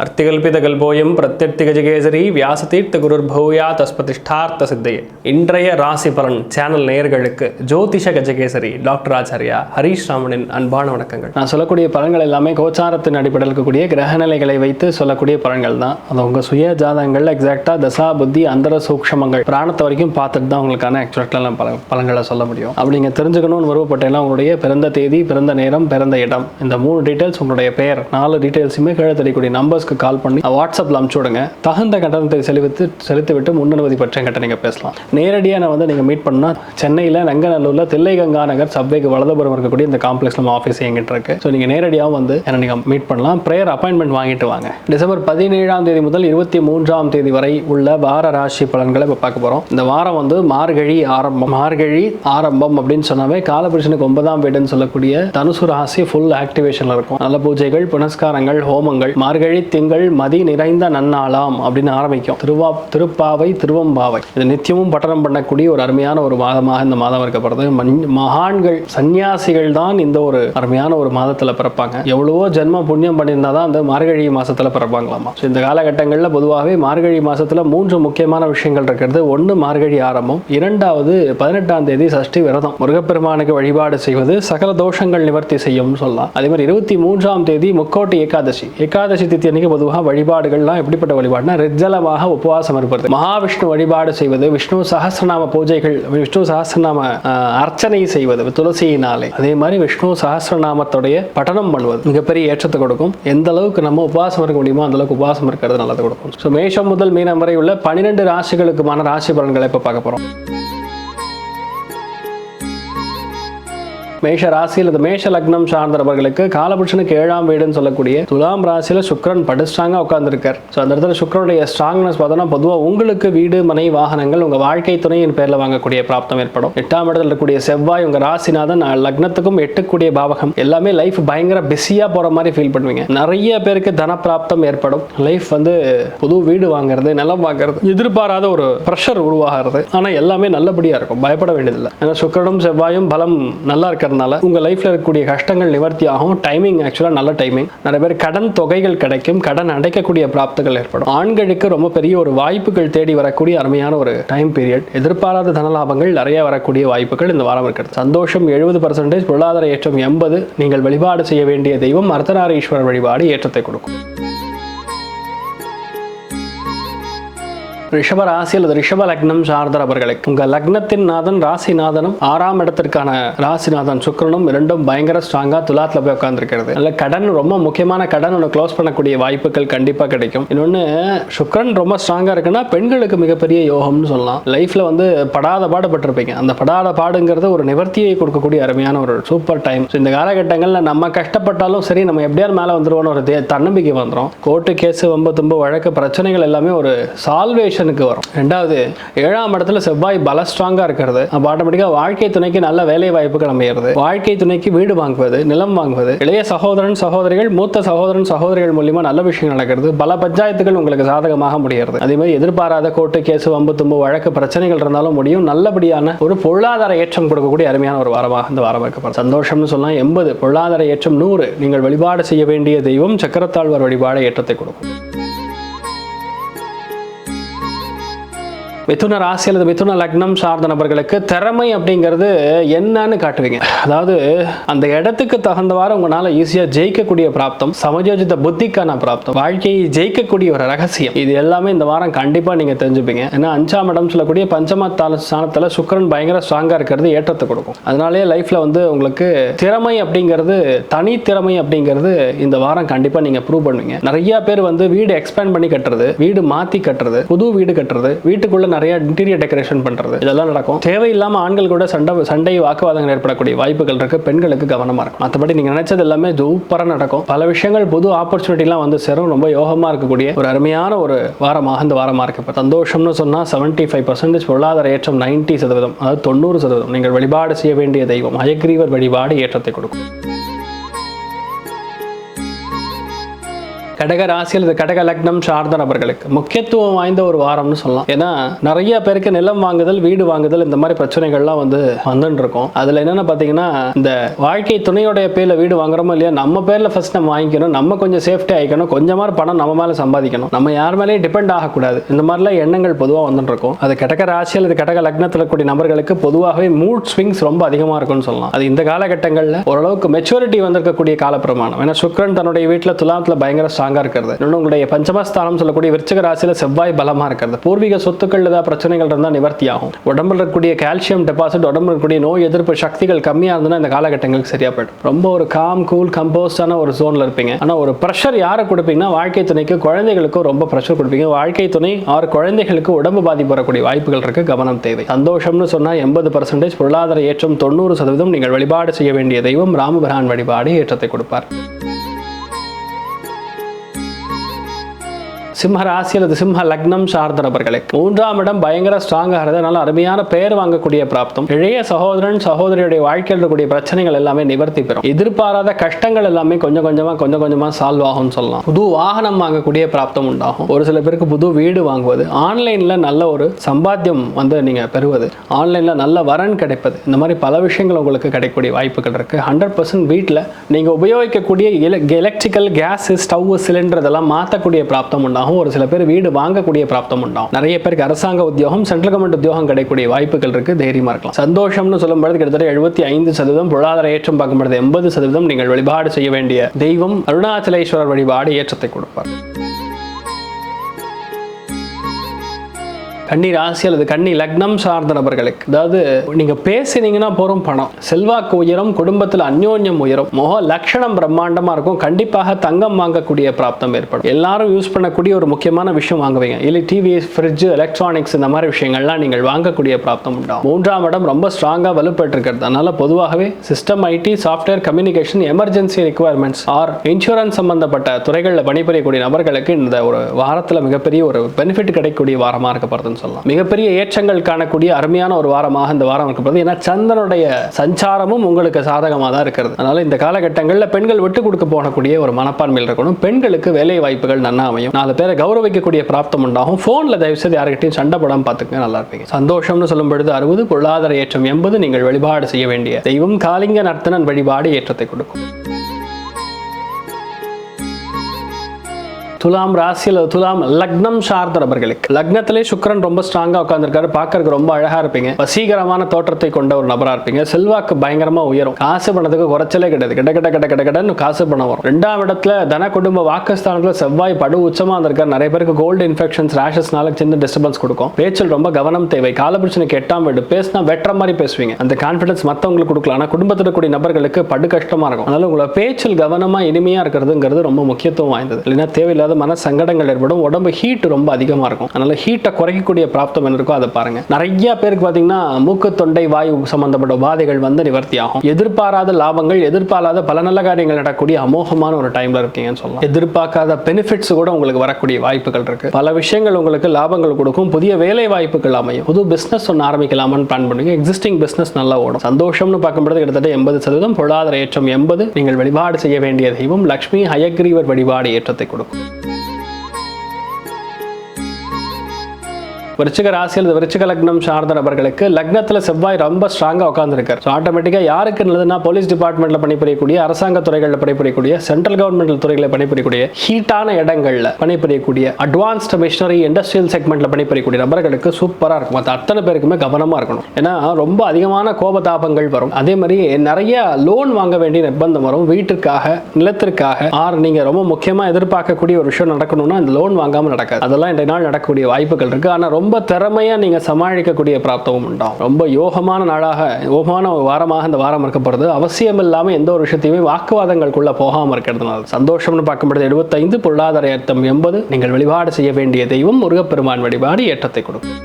அர்த்திகல்பிதகல்போயம் பிரத்யர்த்திகஜகேசரி வியாசதீர்த்த குருர் பௌயா தஸ்பதிஷ்டார்த்த சித்தையே இன்றைய ராசி பலன் சேனல் நேயர்களுக்கு ஜோதிஷ கஜகேசரி டாக்டர் ஆச்சாரியா ஹரீஷ் ராமனின் அன்பான வணக்கங்கள். நான் சொல்லக்கூடிய பலன்கள் எல்லாமே கோச்சாரத்தின் அடிப்படையில் இருக்கக்கூடிய கிரகநிலைகளை வைத்து சொல்லக்கூடிய பலன்கள் தான். அது உங்கள் சுய ஜாதகங்கள் எக்ஸாக்டாக தசா புத்தி அந்தர சூக்ஷமங்கள் பிராணத்தை வரைக்கும் பார்த்துட்டு தான் உங்களுக்கான ஆக்சுவலாக பல பலன்களை சொல்ல முடியும். அப்படி நீங்கள் தெரிஞ்சுக்கணும்னு விருப்பப்பட்டேன்னா உங்களுடைய பிறந்த தேதி பிறந்த நேரம் பிறந்த இடம். இந்த மூணு டீட்டெயில்ஸ் உங்களுடைய பெயர். நாலு டீட்டெயில்ஸுமே கீழே தெரியக்கூடிய நம்பர்ஸ்க்கு கால் பண்ணி வாட்ஸ்அப்பில் அனுப்பிச்சு விடுங்க. தகுந்த கட்டணத்தை செலுத்தி செலுத்திவிட்டு முன்னனுமதி பற்றிய கட்ட நீங்கள் பேசலாம். நேரடியாக நான் வந்து நீங்கள் மீட் பண்ணால் சென்னையில் நங்கநல்லூரில் தில்லைகங்கா நகர் சப்வேக்கு வலதுபுறம் இருக்கக்கூடிய இந்த காம்ப்ளெக்ஸ் நம்ம ஆஃபீஸ் எங்கிட்ட இருக்கு. ஸோ நீங்கள் நேரடியாகவும் வந்து என்னை நீங்கள் மீட் பண்ணலாம். ப்ரேயர் அப்பாயின்மெண்ட் வாங்கிட்டு வாங்க. டிசம்பர் பதினேழாம் தேதி முதல் இருபத்தி மூன்றாம் தேதி வரை உள்ள வார ராசி பலன்களை இப்போ பார்க்க போகிறோம் இந்த வாரம் வந்து மார்கழி ஆரம்பம். மார்கழி ஆரம்பம் அப்படின்னு சொன்னாவே காலபுருஷனுக்கு ஒன்பதாம் வீடுன்னு சொல்லக்கூடிய தனுசு ராசி ஃபுல் ஆக்டிவேஷனில் இருக்கும். நல்ல பூஜைகள் புனஸ்காரங்கள் ஹோமங்கள் மார்கழி திங்கள் மதி நிறைந்த நன்னாளாம் அப்படின்னு ஆரம்பிக்கும். திருவா திருப்பாவை திருவம்பாவை. இது நித்தியமும் பட்டணம் பண்ணக்கூடிய ஒரு அருமையான ஒரு மாதமாக இந்த மாதம் இருக்கப்படுது மகான்கள் சன்னியாசிகள் தான் இந்த ஒரு அருமையான ஒரு மாதத்தில் பிறப்பாங்க. எவ்வளவோ ஜென்ம புண்ணியம் பண்ணியிருந்தா தான் அந்த மார்கழி மாசத்துல பிறப்பாங்களாமா. ஸோ இந்த காலகட்டங்களில் பொதுவாகவே மார்கழி மாசத்துல மூன்று முக்கியமான விஷயங்கள் இருக்கிறது. ஒன்று மார்கழி ஆரம்பம் இரண்டாவது பதினெட்டாம் தேதி சஷ்டி விரதம். முருகப்பெருமானுக்கு வழிபாடு செய்வது சகல தோஷங்கள் நிவர்த்தி செய்யும்னு சொல்லலாம். அதே மாதிரி இருபத்தி மூன்றாம் தேதி முக்கோட்டி ஏகாதசி. ஏகாதசி திதி அன்னைக்கு பொதுவாக வழிபாடுகள்லாம் எப்படிப்பட்ட வழிபாடுனா ரிஜலமாக உபவாசம் இருப்பது. மகாவிஷ்ணு வழிபாடு செய்வது விஷ்ணு சஹஸ்ரநாம பூஜைகள் விஷ்ணு சஹஸ்ரநாம அர்ச்சனை செய்வது துளசியினாலே அதே மாதிரி விஷ்ணு சஹஸ்ரநாமத்துடைய பட்டனம் பண்ணுவது. மிகப்பெரிய ஏற்றத்தை கொடுக்கும். எந்த அளவுக்கு நம்ம உபவாசம் இருக்க முடியுமோ அந்த அளவுக்கு உபவாசம் இருக்கிறது நல்லது கொடுக்கும். ஸோ மேஷம் முதல் மீனம் வரை உள்ள பன்னிரெண்டு ராசிகளுக்குமான ராசி பலன்களை இப்போ பார்க்க போகிறோம் மேஷ ராசியில் இந்த மேஷ லக்னம் சார்ந்தவர்களுக்கு காலபுருஷனுக்கு ஏழாம் வீடுன்னு சொல்லக்கூடிய துலாம் ராசியில் சுக்ரன் படு ஸ்ட்ராங்காக உட்காந்துருக்கார் ஸோ அந்த இடத்துல சுக்ரனுடைய ஸ்ட்ராங்னஸ் பார்த்தோன்னா பொதுவாக உங்களுக்கு வீடு மனை வாகனங்கள் உங்கள் வாழ்க்கை துணையின் பேரில் வாங்கக்கூடிய பிராப்தம் ஏற்படும். எட்டாம் இடத்துல இருக்கக்கூடிய செவ்வாய் உங்கள் ராசிநாதன் நான் லக்னத்துக்கும் எட்டுக்கூடிய பாவகம். எல்லாமே லைஃப் பயங்கர பிஸியாக போகிற மாதிரி ஃபீல் பண்ணுவீங்க. நிறைய பேருக்கு தனப்பிராப்தம் ஏற்படும். லைஃப் வந்து புது வீடு வாங்குறது நிலம் வாங்குறது எதிர்பாராத ஒரு ப்ரெஷர் உருவாகிறது. ஆனால் எல்லாமே நல்லபடியாக இருக்கும். பயப்பட வேண்டியதில்லை. ஏன்னா சுக்கரனும் செவ்வாயும் பலம் நல்லா இருக்கிறதுனால உங்கள் லைஃப்பில் இருக்கக்கூடிய கஷ்டங்கள் நிவர்த்தி ஆகும் டைமிங் ஆக்சுவலாக நல்ல டைமிங் நிறைய பேர் கடன் தொகைகள் கிடைக்கும். கடன் அடைக்கக்கூடிய பிராப்தங்கள் ஏற்படும். ஆண்களுக்கு ரொம்ப பெரிய ஒரு வாய்ப்புகள் தேடி வரக்கூடிய அருமையான ஒரு டைம் பீரியட் எதிர்பாராத தனலாபங்கள் நிறைய வரக்கூடிய வாய்ப்புகள் இந்த வாரம் இருக்கிறது. சந்தோஷம் எழுபது பர்சன்டேஜ் பொருளாதார ஏற்றம் எண்பது. நீங்கள் வழிபாடு செய்ய வேண்டிய தெய்வம் அர்த்தநாரீஸ்வரர் வழிபாடு ஏற்றத்தை கொடுக்கும். ரிஷப ராசி அல்லது ரிஷப லக்னம் சார்ந்தவர்களுக்கு உங்க லக்னத்தின் நாதன் ராசிநாதனும் ஆறாம் இடத்திற்கான ராசிநாதன் சுக்கரனும் இரண்டும் பயங்கர ஸ்ட்ராங்கா துலாத்துல போய் உட்கார்ந்துருக்கிறது. நல்ல கடன் ரொம்ப முக்கியமான கடன் ஒன்று க்ளோஸ் பண்ணக்கூடிய வாய்ப்புகள் கண்டிப்பா கிடைக்கும். இன்னொன்னு சுக்கரன் ரொம்ப ஸ்ட்ராங்கா இருக்குன்னா பெண்களுக்கு மிகப்பெரிய யோகம்னு சொல்லலாம். லைஃப்ல வந்து படாத பாடுபட்டிருப்பீங்க. அந்த படாத பாடுங்கிறது ஒரு நிவர்த்தியை கொடுக்கக்கூடிய அருமையான ஒரு சூப்பர் டைம் இந்த காலகட்டங்களில் நம்ம கஷ்டப்பட்டாலும் சரி நம்ம எப்படியாவது மேலே வந்துருவோம்னு ஒரு தே- தன்னம்பிக்கை வந்துடும் கோர்ட்டு கேஸ் வம்பு தும்பு வழக்கு பிரச்சனைகள் எல்லாமே ஒரு சால்வேஷன் சால்வேஷனுக்கு வரும். ரெண்டாவது ஏழாம் இடத்துல செவ்வாய் பல ஸ்ட்ராங்காக இருக்கிறது. அப்போ ஆட்டோமேட்டிக்காக வாழ்க்கை துணைக்கு நல்ல வேலை வாய்ப்புகள் அமையிறது. வாழ்க்கை துணைக்கு வீடு வாங்குவது நிலம் வாங்குவது இளைய சகோதரன் சகோதரிகள் மூத்த சகோதரன் சகோதரிகள் மூலியமா நல்ல விஷயம் நடக்கிறது. பல பஞ்சாயத்துகள் உங்களுக்கு சாதகமாக முடிகிறது. அதே மாதிரி எதிர்பாராத கோட்டு கேஸ் வம்பு தும்பு வழக்கு பிரச்சனைகள் இருந்தாலும் முடியும். நல்லபடியான ஒரு பொருளாதார ஏற்றம் கொடுக்கக்கூடிய அருமையான ஒரு வாரமாக இந்த வாரம் இருக்கப்படும் சந்தோஷம்னு சொல்லலாம் எண்பது பொருளாதார ஏற்றம் நூறு. நீங்கள் வழிபாடு செய்ய வேண்டிய தெய்வம் சக்கரத்தாழ்வார் வழிபாடு ஏற்றத்தை கொடுக்கும். மிதுன ராசி அல்லது மிதுன லக்னம் சார்ந்த நபர்களுக்கு திறமை அப்படிங்கிறது என்னன்னு காட்டுவீங்க. அதாவது அந்த இடத்துக்கு தகுந்தவாறு உங்களால் ஈஸியாக ஜெயிக்கக்கூடிய பிராப்தம் சமயோஜித புத்திக்கான பிராப்தம் வாழ்க்கையை ஜெயிக்கக்கூடிய ஒரு ரகசியம். இது எல்லாமே இந்த வாரம் கண்டிப்பாக நீங்கள் தெரிஞ்சுப்பீங்க. ஏன்னா அஞ்சாம் இடம் சொல்லக்கூடிய பஞ்சமத்தால ஸ்தானத்தில் சுக்கிரன் பயங்கர ஸ்ட்ராங்காக இருக்கிறது ஏற்றத்தை கொடுக்கும். அதனாலேயே லைஃப்பில் வந்து உங்களுக்கு திறமை அப்படிங்கிறது தனி திறமை அப்படிங்கிறது இந்த வாரம் கண்டிப்பாக நீங்கள் ப்ரூவ் பண்ணுவீங்க. நிறைய பேர் வந்து வீடு எக்ஸ்பேண்ட் பண்ணி கட்டுறது வீடு மாற்றி கட்டுறது புது வீடு கட்டுறது வீட்டுக்குள்ள நிறைய இன்டீரியர் டெக்கரேஷன் பண்றது. இதெல்லாம் நடக்கும். தேவையில்லாம ஆண்கள் கூட சண்டை சண்டை வாக்குவாதங்கள் ஏற்படக்கூடிய வாய்ப்புகள் இருக்கு. பெண்களுக்கு கவனமா இருக்கும் மற்றபடி நீங்க நினைச்சது எல்லாமே சூப்பராக நடக்கும். பல விஷயங்கள் புது ஆப்பர்ச்சுனிட்டிலாம் வந்து சேரும். ரொம்ப யோகமா இருக்கக்கூடிய ஒரு அருமையான ஒரு வாரமாக இந்த வாரமா இருக்கு. இப்போ சந்தோஷம்னு சொன்னா செவன்டி ஃபைவ் பர்சன்டேஜ் பொருளாதார ஏற்றம் நைன்டி சதவீதம் அதாவது தொண்ணூறு சதவீதம். நீங்கள் வழிபாடு செய்ய வேண்டிய தெய்வம் அயக்ரீவர் வழிபாடு ஏற்றத்தை கொடுக்கும். கடக ராசியில் இது கடக லக்னம் சார்ந்த நபர்களுக்கு. முக்கியத்துவம் வாய்ந்த ஒரு வாரம்னு சொல்லலாம். ஏன்னா நிறைய பேருக்கு நிலம் வாங்குதல் வீடு வாங்குதல் இந்த மாதிரி பிரச்சனைகள்லாம் வந்து வந்துட்டு இருக்கும் அதுல என்னென்ன பார்த்தீங்கன்னா இந்த வாழ்க்கை துணையோடைய பேர்ல வீடு வாங்குறோமோ இல்லையா நம்ம பேர்ல ஃபர்ஸ்ட் நம்ம வாங்கிக்கணும். நம்ம கொஞ்சம் சேஃப்டி ஆகிக்கணும் கொஞ்சமாக பணம் நம்ம மேலே சம்பாதிக்கணும். நம்ம யார் மேலேயும் டிபெண்ட் ஆகக்கூடாது. இந்த மாதிரிலாம் எண்ணங்கள் பொதுவாக வந்துட்டு இருக்கும் அது கடக ராசியில் இது கடக லக்னத்தில் கூடிய நபர்களுக்கு பொதுவாகவே மூட் ஸ்விங்ஸ் ரொம்ப அதிகமாக இருக்கும்னு சொல்லலாம். அது இந்த காலகட்டங்களில் ஓரளவுக்கு மெச்சூரிட்டி வந்திருக்கக்கூடிய காலப்பிரமாணம். ஏன்னா சுக்ரன் தன்னுடைய வீட்டில் துலாத்தில் பயங்கர ஸ்ட்ராங்காக இருக்கிறது. இன்னொன்று உங்களுடைய பஞ்சமஸ்தானம் சொல்லக்கூடிய விருச்சக ராசியில் செவ்வாய் பலமாக இருக்கிறது. பூர்வீக சொத்துக்கள் ஏதாவது பிரச்சனைகள் இருந்தால் நிவர்த்தி ஆகும். உடம்புல இருக்கக்கூடிய கால்சியம் டெபாசிட் உடம்புல இருக்கக்கூடிய நோய் எதிர்ப்பு சக்திகள் கம்மியாக இருந்ததுன்னா இந்த காலகட்டங்களுக்கு சரியா போயிடும். ரொம்ப ஒரு காம் கூல் கம்போஸ்டான ஒரு ஜோனில் இருப்பீங்க. ஆனால் ஒரு ப்ரெஷர் யாரை கொடுப்பீங்கன்னா வாழ்க்கை துணைக்கு குழந்தைகளுக்கும் ரொம்ப ப்ரெஷர் கொடுப்பீங்க. வாழ்க்கை துணை ஆறு குழந்தைகளுக்கு உடம்பு பாதிப்பு வரக்கூடிய வாய்ப்புகள் இருக்கு. கவனம் தேவை. சந்தோஷம்னு சொன்னால் எண்பது பர்சன்டேஜ் பொருளாதார ஏற்றம் தொண்ணூறு சதவீதம் நீங்கள் வழிபாடு செய்ய வேண்டிய தெய்வம் ராமபிரான் வழிபாடு ஏற்றத்தை கொடுப்பார். சிம்ம ராசி அல்லது சிம்ம லக்னம் சார்ந்த நபர்களுக்கு மூன்றாம் இடம் பயங்கர ஸ்ட்ராங்காக இருந்ததுனால அருமையான பெயர் வாங்கக்கூடிய பிராப்தம். இளைய சகோதரன் சகோதரியுடைய வாழ்க்கையில் இருக்கக்கூடிய பிரச்சனைகள் எல்லாமே நிவர்த்தி பெறும். எதிர்பாராத கஷ்டங்கள் எல்லாமே கொஞ்சம் கொஞ்சமாக கொஞ்சம் கொஞ்சமாக சால்வ் ஆகும்னு சொல்லலாம். புது வாகனம் வாங்கக்கூடிய பிராப்தம் உண்டாகும். ஒரு சில பேருக்கு புது வீடு வாங்குவது ஆன்லைனில் நல்ல ஒரு சம்பாத்தியம் வந்து நீங்கள் பெறுவது ஆன்லைனில் நல்ல வரன் கிடைப்பது இந்த மாதிரி பல விஷயங்கள் உங்களுக்கு கிடைக்கக்கூடிய வாய்ப்புகள் இருக்குது ஹண்ட்ரட் பர்சன்ட் வீட்டில் நீங்கள் உபயோகிக்கக்கூடிய எலக்ட்ரிக்கல் கேஸ் ஸ்டவ் சிலிண்டர் இதெல்லாம் மாற்றக்கூடிய பிராப்தம் உண்டாகும். ஒரு சில பேர் வீடு வாங்கக்கூடிய பிராப்தம் உண்டாகும் நிறைய பேருக்கு அரசாங்க உத்தியோகம் சென்ட்ரல் கவர்மெண்ட் உத்தியோகம் கிடைக்கக்கூடிய வாய்ப்புகள் இருக்கு. தைரியமா இருக்கலாம். சந்தோஷம்னு சொல்லும்போது கிட்டத்தட்ட எழுபத்தி ஐந்து சதவீதம் பொருளாதார ஏற்றம் பார்க்கும்போது எண்பது சதவீதம் நீங்கள் வழிபாடு செய்ய வேண்டிய தெய்வம் அருணாச்சலேஸ்வரர் வழிபாடு ஏற்றத்தை கொடுப்பார். கன்னி ராசி அல்லது கன்னி லக்னம் சார்ந்த நபர்களுக்கு. அதாவது நீங்க பேசினீங்கன்னா போறோம் பணம். செல்வாக்கு உயரும் குடும்பத்தில் அந்யோன்யம் உயரும். முக லட்சணம் பிரம்மாண்டமா இருக்கும். கண்டிப்பாக தங்கம் வாங்கக்கூடிய பிராப்தம் ஏற்படும். எல்லாரும் யூஸ் பண்ணக்கூடிய ஒரு முக்கியமான விஷயம் வாங்குவீங்க. இல்லை டிவி ஃப்ரிட்ஜ் எலக்ட்ரானிக்ஸ் இந்த மாதிரி விஷயங்கள்லாம் நீங்கள் வாங்கக்கூடிய பிராப்தம் உண்டாகும். மூன்றாம் இடம் ரொம்ப ஸ்ட்ராங்காக வலுப்பட்டு இருக்கிறது அதனால பொதுவாகவே system IT software communication emergency requirements or insurance சம்பந்தப்பட்ட துறைகளில் பணிபுரியக்கூடிய நபர்களுக்கு இந்த ஒரு வாரத்தில் மிகப்பெரிய ஒரு பெனிஃபிட் கிடைக்கக்கூடிய வாரமாக இருக்கப்படுதுன்னு சொல்லலாம். மிகப்பெரிய ஏற்றங்கள் காணக்கூடிய அருமையான ஒரு வாரமாக இந்த வாரம் இருக்கப்படுது ஏன்னா சந்திரனுடைய சஞ்சாரமும் உங்களுக்கு சாதகமாக தான் இருக்கிறது. அதனால இந்த காலகட்டங்களில் பெண்கள் விட்டு கொடுக்க போகக்கூடிய ஒரு மனப்பான்மையில் இருக்கணும். பெண்களுக்கு வேலை வாய்ப்புகள் நன்னா அமையும். நாலு பேரை கௌரவிக்கக்கூடிய பிராப்தம் உண்டாகும். ஃபோனில் தயவுசெய்து யார்கிட்டையும் சண்டை போடாமல் பார்த்துக்கங்க நல்லா இருப்பீங்க. சந்தோஷம்னு சொல்லும் பொழுது அறுபது பொருளாதார ஏற்றம் எண்பது நீங்கள் வழிபாடு செய்ய வேண்டிய தெய்வம் காலிங்க நர்த்தனன் வழிபாடு ஏற்றத்தை கொடுக்கும். துலாம் ராசியில் துலாம் லக்னம் சார்ந்த நபர்களுக்கு லக்னத்திலே சுக்கரன் ரொம்ப ஸ்ட்ராங்காக உட்காந்துருக்காரு பார்க்கறதுக்கு ரொம்ப அழகாக இருப்பீங்க. வசீகரமான தோற்றத்தை கொண்ட ஒரு நபராக இருப்பீங்க. செல்வாக்கு பயங்கரமாக உயரும். காசு பணத்துக்கு குறைச்சலே கிடையாது. கிட்ட கிட்ட கிட்ட கிட்ட கிட்டன்னு காசு பணம் வரும். ரெண்டாம் இடத்துல தன குடும்ப வாக்குஸ்தானத்தில் செவ்வாய் படு உச்சமாக இருந்திருக்காரு நிறைய பேருக்கு கோல்டு இன்ஃபெக்ஷன்ஸ் ரேஷஸ்னால சின்ன டிஸ்டர்பன்ஸ் கொடுக்கும். பேச்சில் ரொம்ப கவனம் தேவை. காலபிரச்சனைக்கு எட்டாம் வீடு. பேசினா வெட்டுற மாதிரி பேசுவீங்க. அந்த கான்ஃபிடன்ஸ் மற்றவங்களுக்கு கொடுக்கலாம். ஆனால் குடும்பத்தில் இருக்கக்கூடிய நபர்களுக்கு படு கஷ்டமாக இருக்கும். அதனால உங்களை பேச்சில் கவனமாக இனிமையாக இருக்கிறதுங்கிறது ரொம்ப முக்கியத்துவம் வாய்ந்தது. இல்லைன்னா தேவையில்லாத மன சங்கடங்கள் ஏற்படும் உடம்பு ஹீட் ரொம்ப அதிகமாக இருக்கும். அதனால ஹீட்டை குறைக்கக்கூடிய பிராப்தம் என்ன இருக்கோ அதை பாருங்க. நிறைய பேருக்கு பார்த்தீங்கன்னா மூக்கு தொண்டை வாயு சம்பந்தப்பட்ட உபாதைகள் வந்து நிவர்த்தி ஆகும். எதிர்பாராத லாபங்கள் எதிர்பாராத பல நல்ல காரியங்கள் நடக்கக்கூடிய அமோகமான ஒரு டைம்ல இருக்கீங்கன்னு சொல்லலாம். எதிர்பார்க்காத பெனிஃபிட்ஸ் கூட உங்களுக்கு வரக்கூடிய வாய்ப்புகள் இருக்கு. பல விஷயங்கள் உங்களுக்கு லாபங்கள் கொடுக்கும். புதிய வேலை வாய்ப்புகள் அமையும். புது பிசினஸ் ஒன்று ஆரம்பிக்கலாமான்னு பிளான் பண்ணுங்க. எக்ஸிஸ்டிங் பிசினஸ் நல்லா ஓடும். சந்தோஷம்னு பார்க்கும்போது கிட்டத்தட்ட எண்பது சதவீதம் பொருளாதார ஏற்றம். எண்பது நீங்கள் வழிபாடு செய்ய வேண்டிய தெய்வம் லக்ஷ்மி ஹயக்ரீவர் வழிபாடு ஏற்றத்தை கொடுக்கும். விருச்சிக ராசியில் இந்த விருச்சிக லக்னம் சார்ந்த நபர்களுக்கு லக்னத்தில் செவ்வாய் ரொம்ப ஸ்ட்ராங்காக உட்காந்துருக்கார் ஸோ ஆட்டோமேட்டிக்காக யாருக்கு நல்லதுன்னா போலீஸ் டிபார்ட்மெண்ட்டில் பணிபுரியக்கூடிய அரசாங்க துறைகளில் பணிபுரியக்கூடிய சென்ட்ரல் கவர்மெண்ட் துறைகளில் பணிபுரியக்கூடிய ஹீட்டான இடங்களில் பணிபுரியக்கூடிய அட்வான்ஸ்ட் மிஷினரி இண்டஸ்ட்ரியல் செக்மெண்ட்டில் பணிபுரியக்கூடிய நபர்களுக்கு சூப்பராக இருக்கும். மற்ற அத்தனை பேருக்குமே கவனமாக இருக்கணும். ஏன்னா ரொம்ப அதிகமான கோபதாபங்கள் வரும். அதே மாதிரி நிறைய லோன் வாங்க வேண்டிய நிர்பந்தம் வரும். வீட்டிற்காக நிலத்திற்காக. ஆர் நீங்கள் ரொம்ப முக்கியமாக எதிர்பார்க்கக்கூடிய ஒரு விஷயம் நடக்கணும்னா இந்த லோன் வாங்காமல் நடக்காது. அதெல்லாம் இன்றைய நாள் நடக்கக்கூடிய வாய்ப்புகள் இருக்குது ஆனால் ரொம்ப ரொம்ப திறமையாக நீங்கள் சமாளிக்கக்கூடிய பிராப்தமும் உண்டாகும். ரொம்ப யோகமான நாளாக யோகமான வாரமாக இந்த வாரம் இருக்க போகிறது அவசியம் இல்லாமல் எந்த ஒரு விஷயத்தையுமே வாக்குவாதங்களுக்குள்ளே போகாமல் இருக்கிறதுனால. சந்தோஷம்னு பார்க்கும்போது எழுபத்தைந்து பொருளாதார ஏற்றம் எண்பது. நீங்கள் வழிபாடு செய்ய வேண்டிய தெய்வம் முருகப்பெருமான் வழிபாடு ஏற்றத்தை கொடுக்கும்.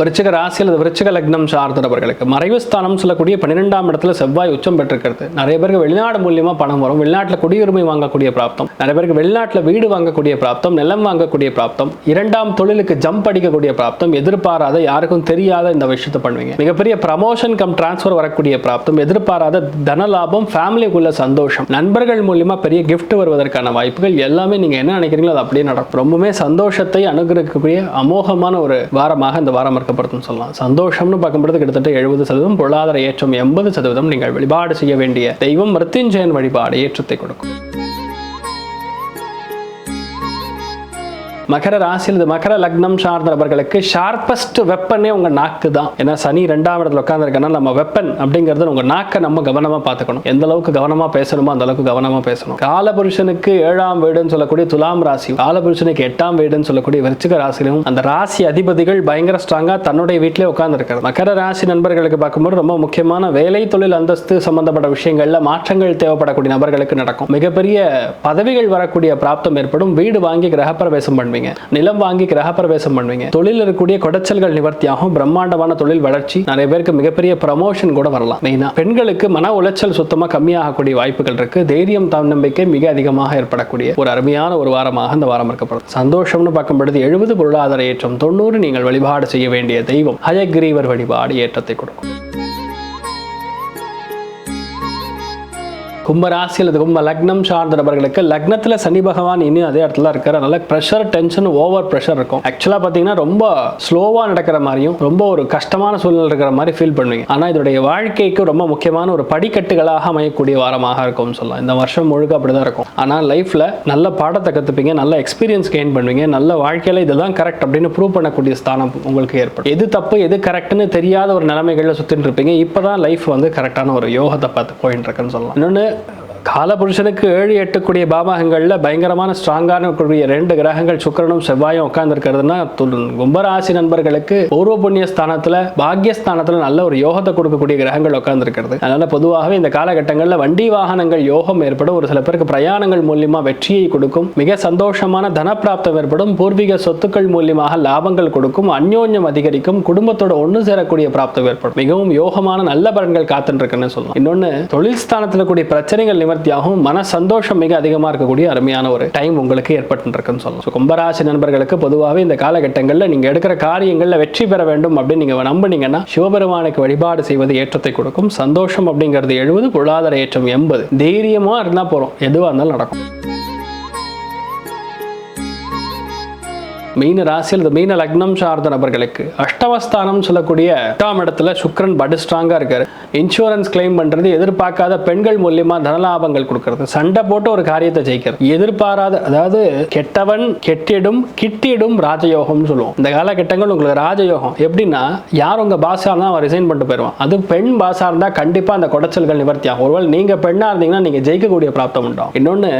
விருச்சிக ராசி அல்லது விருச்சிக லக்னம் சார்ந்தவர்களுக்கு மறைவு ஸ்தானம் சொல்லக்கூடிய பன்னிரெண்டாம் இடத்துல செவ்வாய் உச்சம் பெற்றிருக்கிறது. நிறைய பேருக்கு வெளிநாடு மூலியமா பணம் வரும். வெளிநாட்டில் குடியுரிமை வாங்கக்கூடிய பிராப்தம். நிறைய பேருக்கு வெளிநாட்டில் வீடு வாங்கக்கூடிய பிராப்தம் நிலம் வாங்கக்கூடிய பிராப்தம் இரண்டாம் தொழிலுக்கு ஜம்ப் அடிக்கக்கூடிய பிராப்தம் எதிர்பாராத யாருக்கும் தெரியாத இந்த விஷயத்தை பண்ணுவீங்க. மிகப்பெரிய ப்ரமோஷன் கம் டிரான்ஸ்ஃபர் வரக்கூடிய பிராப்தம் எதிர்பாராத தன லாபம் ஃபேமிலிக்குள்ள சந்தோஷம். நண்பர்கள் மூலியமா பெரிய கிஃப்ட் வருவதற்கான வாய்ப்புகள் எல்லாமே நீங்க என்ன நினைக்கிறீங்களோ அது அப்படியே நடக்கும். ரொம்பவுமே சந்தோஷத்தை அனுகிரகக்கூடிய அமோகமான ஒரு வாரமாக இந்த வாரம் பக்கப்படுத்தும் சொல்லலாம். சந்தோஷம்னு பார்க்கும்போது கிட்டத்தட்ட எழுபது சதவீதம் பொருளாதார ஏற்றம் எண்பது சதவீதம் நீங்கள் வழிபாடு செய்ய வேண்டிய தெய்வம் மிருத்யுஞ்சயன் வழிபாடு ஏற்றத்தை கொடுக்கும். மகர ராசியில் இது மகர லக்னம் சார்ந்த நபர்களுக்கு ஷார்பஸ்ட் வெப்பனே உங்க நாக்கு தான். ஏன்னா சனி ரெண்டாம் இடத்துல உட்காந்துருக்கனால நம்ம வெப்பன் அப்படிங்கிறது உங்க நாக்கை நம்ம கவனமா பார்த்துக்கணும். எந்த அளவுக்கு கவனமா பேசணுமோ அந்த அளவுக்கு கவனமா பேசணும். காலபுருஷனுக்கு ஏழாம் வீடுன்னு சொல்லக்கூடிய துலாம் ராசி காலபுருஷனுக்கு எட்டாம் வீடுன்னு சொல்லக்கூடிய விருச்சிக ராசியிலும் அந்த ராசி அதிபதிகள் பயங்கர ஸ்ட்ராங்கா தன்னுடைய வீட்டிலே உட்காந்துருக்காரு மகர ராசி நண்பர்களுக்கு பார்க்கும்போது ரொம்ப முக்கியமான வேலை தொழில் அந்தஸ்து சம்பந்தப்பட்ட விஷயங்கள்ல மாற்றங்கள் தேவைப்படக்கூடிய நபர்களுக்கு நடக்கும். மிகப்பெரிய பதவிகள் வரக்கூடிய பிராப்தம் ஏற்படும். வீடு வாங்கி கிரகப்பிரவேசம் பண்ணுவீங்க நிலம் வாங்கி கிரகப்பிரவேசம் பண்ணுவீங்க. தொழில் இருக்கக்கூடிய குடைச்சல்கள் நிவர்த்தியாகும். பிரம்மாண்டமான தொழில் வளர்ச்சி. நிறைய பேருக்கு மிகப்பெரிய ப்ரமோஷன் கூட வரலாம். மெயினா பெண்களுக்கு மன உளைச்சல் சுத்தமா கம்மியாகக்கூடிய வாய்ப்புகள் இருக்கு. தைரியம் தன்னம்பிக்கை மிக அதிகமாக ஏற்படக்கூடிய ஒரு அருமையான ஒரு வாரமாக இந்த வாரம் இருக்கப்படும். சந்தோஷம்னு பார்க்கும் பொழுது எழுபது பொருளாதார ஏற்றம் தொண்ணூறு நீங்கள் வழிபாடு செய்ய வேண்டிய தெய்வம் ஹயக்ரீவர் வழிபாடு ஏற்றத்தை கொடுக்கும். கும்பராசி அல்லது கும்ப லக்னம் சார்ந்த நபர்களுக்கு லக்னத்தில் சனி பகவான் இன்னும் அதே இடத்துல இருக்கிற நல்ல ப்ரெஷர் டென்ஷன் ஓவர் ப்ரெஷர் இருக்கும். ஆக்சுவலாக பார்த்தீங்கன்னா ரொம்ப ஸ்லோவாக நடக்கிற மாதிரியும் ரொம்ப ஒரு கஷ்டமான சூழ்நிலை இருக்கிற மாதிரி ஃபீல் பண்ணுவீங்க. ஆனால் இதோடைய வாழ்க்கைக்கு ரொம்ப முக்கியமான ஒரு படிக்கட்டுகளாக அமையக்கூடிய வாரமாக இருக்கும்னு சொல்லலாம். இந்த வருஷம் முழுக்க அப்படி தான் இருக்கும் ஆனால் லைஃப்பில் நல்ல பாடத்தை கற்றுப்பீங்க நல்ல எக்ஸ்பீரியன்ஸ் கெயின் பண்ணுவீங்க நல்ல வாழ்க்கையில் இதுதான் கரெக்ட் அப்படின்னு ப்ரூவ் பண்ணக்கூடிய ஸ்தானம் உங்களுக்கு ஏற்படும். எது தப்பு எது கரெக்ட்னு தெரியாத ஒரு நிலைமைகளில் சுற்றிட்டு இருப்பீங்க. இப்போ தான் லைஃப் வந்து கரெக்டான ஒரு யோகத்தை பார்த்து போயிட்டு இருக்குன்னு சொல்லலாம். இன்னொன்று காலபுருஷனுக்கு ஏழு எட்டுக்கூடிய பாவகங்களில் பயங்கரமான ஸ்ட்ராங்கான கூடிய ரெண்டு கிரகங்கள் சுக்கிரனும் செவ்வாயும் உட்கார்ந்துருக்கிறதுனா கும்பராசி நண்பர்களுக்கு பூர்வ புண்ணிய ஸ்தானத்தில் பாக்யஸ்தானத்தில் நல்ல ஒரு யோகத்தை கொடுக்கக்கூடிய கிரகங்கள் உட்கார்ந்துருக்கிறது. அதனால பொதுவாகவே இந்த காலகட்டங்களில் வண்டி வாகனங்கள் யோகம் ஏற்படும். ஒரு சில பேருக்கு பிரயாணங்கள் மூலியமா வெற்றியை கொடுக்கும். மிக சந்தோஷமான தனப்பிராப்தம் ஏற்படும். பூர்வீக சொத்துக்கள் மூலியமாக லாபங்கள் கொடுக்கும். அந்யோன்யம் அதிகரிக்கும். குடும்பத்தோட ஒன்று சேரக்கூடிய பிராப்தம் ஏற்படும். மிகவும் யோகமான நல்ல பலன்கள் காத்துட்டு இருக்குன்னு சொல்லலாம். இன்னொன்று தொழில் ஸ்தானத்தில் கூடிய பிரச்சனைகள் நிவர்த்தியாகும். மன சந்தோஷம் மிக அதிகமாக இருக்கக்கூடிய அருமையான ஒரு டைம் உங்களுக்கு ஏற்பட்டுருக்குன்னு சொல்லலாம். ஸோ கும்பராசி நண்பர்களுக்கு பொதுவாகவே இந்த காலகட்டங்களில் நீங்கள் எடுக்கிற காரியங்களில் வெற்றி பெற வேண்டும் அப்படின்னு நீங்கள் நம்புனீங்கன்னா சிவபெருமானுக்கு வழிபாடு செய்வது ஏற்றத்தை கொடுக்கும். சந்தோஷம் அப்படிங்கிறது எழுபது பொருளாதார ஏற்றம் எண்பது. தைரியமாக இருந்தால் போகிறோம் எதுவாக இருந்தாலும் நடக்கும். மீன ராசியில் இந்த மீன லக்னம் சார்ந்த நபர்களுக்கு அஷ்டமஸ்தானம் சொல்லக்கூடிய எட்டாம் இடத்துல சுக்ரன் படு ஸ்ட்ராங்காக இருக்காரு. இன்சூரன்ஸ் கிளைம் பண்ணுறது எதிர்பார்க்காத பெண்கள் மூலியமா தனலாபங்கள் கொடுக்கறது. சண்டை போட்டு ஒரு காரியத்தை ஜெயிக்கிறது. எதிர்பாராத அதாவது கெட்டவன் கெட்டிடும் கிட்டிடும் ராஜயோகம்னு சொல்லுவோம். இந்த காலகட்டங்கள் உங்களுக்கு ராஜயோகம். எப்படின்னா யார் உங்க பாஸா இருந்தால் அவன் ரிசைன் பண்ணிட்டு போயிடுவான். அது பெண் பாஸா இருந்தால் கண்டிப்பாக அந்த குடைச்சல்கள் நிவர்த்தி ஆகும் ஒருவேளை நீங்க பெண்ணா இருந்தீங்கன்னா நீங்க ஜெயிக்கக்கூடிய பிராப்தம் உண்டாகும். இன்னொன்னு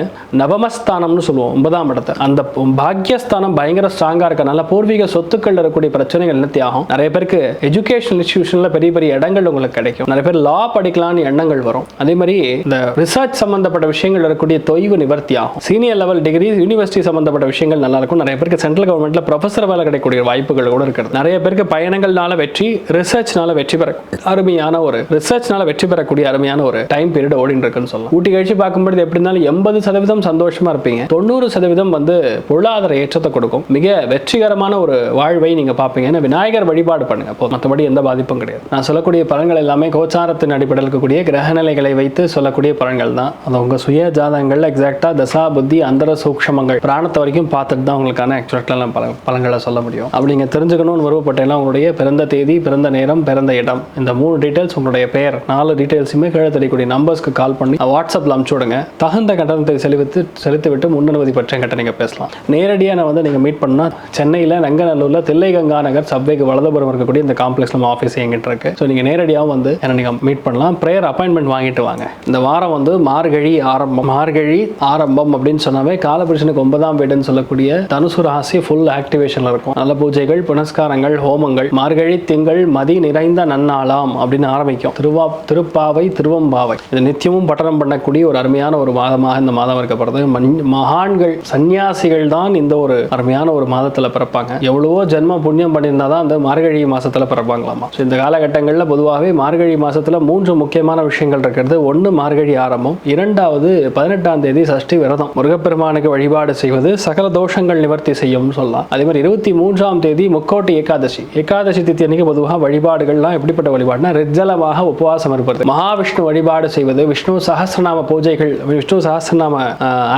நவமஸ்தானம்னு சொல்லுவோம் ஒன்பதாம் இடத்தை அந்த பாக்கியஸ்தானம் பயங்கர ஸ்ட்ராங்காக இருக்கனால பூர்வீக சொத்துக்கள் இருக்கக்கூடிய பிரச்சனைகள் நிறுத்தி ஆகும் நிறைய பேருக்கு எஜுகேஷன் இன்ஸ்டியூஷன்ல பெரிய பெரிய இடங்கள் உங்களுக்கு கிடைக்கும். நிறைய பேர் லா படிக்கலாம்னு எண்ணங்கள் வரும். அதே மாதிரி இந்த ரிசர்ச் சம்பந்தப்பட்ட விஷயங்கள் இருக்கக்கூடிய தொய்வு நிவர்த்தி ஆகும் சீனியர் லெவல் டிகிரி யூனிவர்சிட்டி சம்பந்தப்பட்ட விஷயங்கள் நல்லா இருக்கும். நிறைய பேருக்கு சென்ட்ரல் கவர்மெண்ட்ல ப்ரொஃபஸர் வேலை கிடைக்கக்கூடிய வாய்ப்புகள் கூட இருக்கிறது. நிறைய பேருக்கு பயணங்கள்னால வெற்றி ரிசர்ச்னால வெற்றி பெற அருமையான ஒரு ரிசர்ச்னால வெற்றி பெறக்கூடிய அருமையான ஒரு டைம் பீரியட் ஓடிட்டு இருக்குன்னு சொல்லலாம். ஊட்டி கழிச்சு பார்க்கும்போது எப்படி இருந்தாலும் எண்பது சதவீதம் சந்தோஷமா இருப்பீங்க. தொண்ணூறு சதவீதம் வந்து பொருளாதார ஏற்றத்தை கொடுக்கும். மிக வெற்றிகரமான ஒரு வாழ்வை நீங்கள் பார்ப்பீங்க. ஏன்னா விநாயகர் வழிபாடு பண்ணுங்க. அப்போ மற்றபடி எந்த பாதிப்பும் கிடையாது. நான் சொல்லக்கூடிய பலன்கள் எல்லாமே கோச்சாரத்தின் அடிப்படையில் இருக்கக்கூடிய கிரகநிலைகளை வைத்து சொல்லக்கூடிய பலன்கள் தான். அது உங்கள் சுய ஜாதகங்கள்ல எக்ஸாக்டாக தசா புத்தி அந்தர சூக்ஷமங்கள் பிராணத்தை வரைக்கும் பார்த்துட்டு தான் உங்களுக்கான ஆக்சுவலாக பல பலன்களை சொல்ல முடியும். அப்படி நீங்கள் தெரிஞ்சுக்கணும்னு விருப்பப்பட்டேன்னா உங்களுடைய பிறந்த தேதி பிறந்த நேரம் பிறந்த இடம். இந்த மூணு டீட்டெயில்ஸ் உங்களுடைய பெயர். நாலு டீட்டெயில்ஸுமே கீழே தெரியக்கூடிய நம்பர்ஸ்க்கு கால் பண்ணி வாட்ஸ்அப்பில் அனுப்பிச்சு விடுங்க. தகுந்த கட்டணத்தை செலுத்தி செலுத்திவிட்டு முன்னனுமதி பற்றிய கட்ட நீங்கள் பேசலாம். நேரடியாக நான் வந்து நீங்கள் மீட் பண்ணணும் சென்னையில் நங்கநல்லூரில் தில்லைகங்கா நகர் சப்வேக்கு வலதுபுறம் இருக்கக்கூடிய இந்த காம்ப்ளெக்ஸ் நம்ம ஆஃபீஸ் எங்கிட்ட இருக்கு. ஸோ நீங்கள் நேரடியாக வந்து என்ன நீங்கள் மீட் பண்ணலாம். ப்ரேயர் அப்பாயின்மெண்ட் வாங்கிட்டு வாங்க. இந்த வாரம் வந்து மார்கழி ஆரம்பம். மார்கழி ஆரம்பம் அப்படின்னு சொன்னாவே காலபுருஷனுக்கு ஒன்பதாம் வீடுன்னு சொல்லக்கூடிய தனுசு ராசி ஃபுல் ஆக்டிவேஷனில் இருக்கும். நல்ல பூஜைகள் புனஸ்காரங்கள் ஹோமங்கள் மார்கழி திங்கள் மதி நிறைந்த நன்னாளாம் அப்படின்னு ஆரம்பிக்கும். திருவா திருப்பாவை திருவம்பாவை. இது நித்தியமும் பட்டணம் பண்ணக்கூடிய ஒரு அருமையான ஒரு மாதமாக இந்த மாதம் இருக்கப்படுறது மகான்கள் சன்னியாசிகள் தான் இந்த ஒரு அருமையான ஒரு மாதத்தில் பிறப்பாங்க. எவ்வளவோ ஜென்ம புண்ணியம் பண்ணியிருந்தா தான் அந்த மார்கழி மாதத்தில் பிறப்பாங்களாமா. ஸோ இந்த காலகட்டங்களில் பொதுவாகவே மார்கழி மாதத்தில் மூன்று முக்கியமான விஷயங்கள் இருக்கிறது. ஒன்று மார்கழி ஆரம்பம். இரண்டாவது பதினெட்டாம் தேதி சஷ்டி விரதம். முருகப்பெருமானுக்கு வழிபாடு செய்வது சகல தோஷங்கள் நிவர்த்தி செய்யும்னு சொல்லலாம். அதே மாதிரி இருபத்தி மூன்றாம் தேதி முக்கோட்டி ஏகாதசி. ஏகாதசி தித்தி அன்னைக்கு பொதுவாக வழிபாடுகள்லாம் எப்படிப்பட்ட வழிபாடுனா ரிஜ்ஜலமாக உபவாசம் இருப்பது. மகாவிஷ்ணு வழிபாடு செய்வது விஷ்ணு சஹஸ்ரநாம பூஜைகள் விஷ்ணு சஹஸ்ரநாம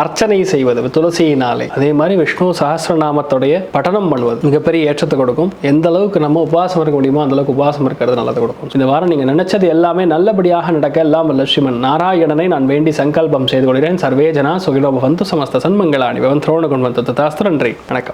அர்ச்சனை செய்வது துளசியினாலே. அதே மாதிரி விஷ்ணு சஹஸ்ரநாமத்துடைய பட்டனம் பண்ணுவது மிகப்பெரிய ஏற்றத்தை கொடுக்கும். எந்த அளவுக்கு நம்ம உபவாசம் இருக்க முடியுமோ அந்த அளவுக்கு உபவாசம் இருக்கிறது நல்லது கொடுக்கும். இந்த வாரம் நீங்க நினைச்சது எல்லாமே நல்லபடியாக நடக்க எல்லாம் லட்சுமன் நாராயணனை நான் வேண்டி சங்கல்பம் செய்து கொள்கிறேன். சர்வேஜனா சுகிலோபவந்து சமஸ்த சன்மங்களாணி பவன் திரோண குண்வந்த ததாஸ்து நன்றி. வணக்கம்.